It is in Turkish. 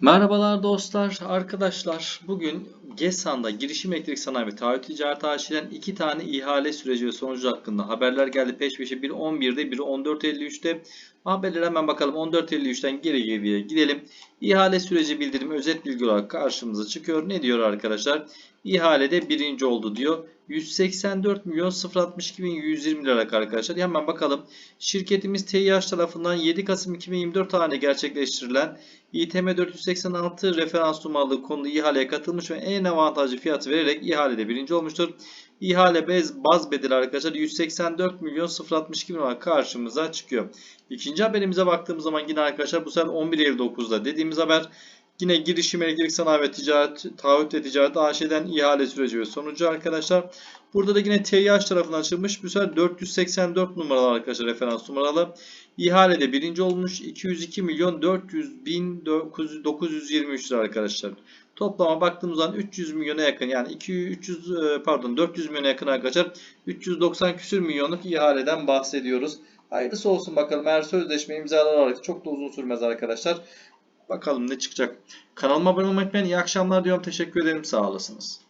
Merhabalar dostlar, arkadaşlar. Bugün GESAN'da Girişim Elektrik Sanayi ve Taahhüt Ticaret AŞ'den iki tane ihale süreci ve sonucu hakkında haberler geldi peş peşe. Biri 11'de, biri 14.53'te. Haberlere hemen bakalım. 14.53'ten geri geriye gidelim. İhale süreci bildirimi özet bilgi olarak karşımıza çıkıyor. Ne diyor arkadaşlar? İhalede birinci oldu diyor. 184 milyon 062 bin 120 liralık arkadaşlar. Hemen bakalım. Şirketimiz TİH tarafından 7 Kasım 2024 tarihinde gerçekleştirilen İTM 486 referans numaralı konulu ihaleye katılmış ve en avantajlı fiyatı vererek ihalede birinci olmuştur. İhale bez, baz bedeli arkadaşlar 184 milyon 062 bin olarak karşımıza çıkıyor. İkinci haberimize baktığımız zaman yine arkadaşlar bu sefer 11 Eylül 9'da dediğimiz haber Yine girişim elektrik sanayi ve ticaret, taahhüt ve ticaret AŞ'den ihale süreci ve sonucu arkadaşlar. Burada da yine TİH tarafından açılmış. Bu sefer 484 numaralı arkadaşlar referans numaralı. İhalede birinci olmuş 202 milyon 400 bin 923 lira arkadaşlar. Toplama baktığımız zaman 300 milyona yakın yani 200 300 e, pardon 400 milyona yakın arkadaşlar 390 küsür milyonluk ihaleden bahsediyoruz. Hayırlısı olsun bakalım. Eğer sözleşme imzalanırsa çok da uzun sürmez arkadaşlar. Bakalım ne çıkacak. Kanalıma abone olmayı unutmayın. İyi akşamlar diyorum. Teşekkür ederim. Sağ olasınız.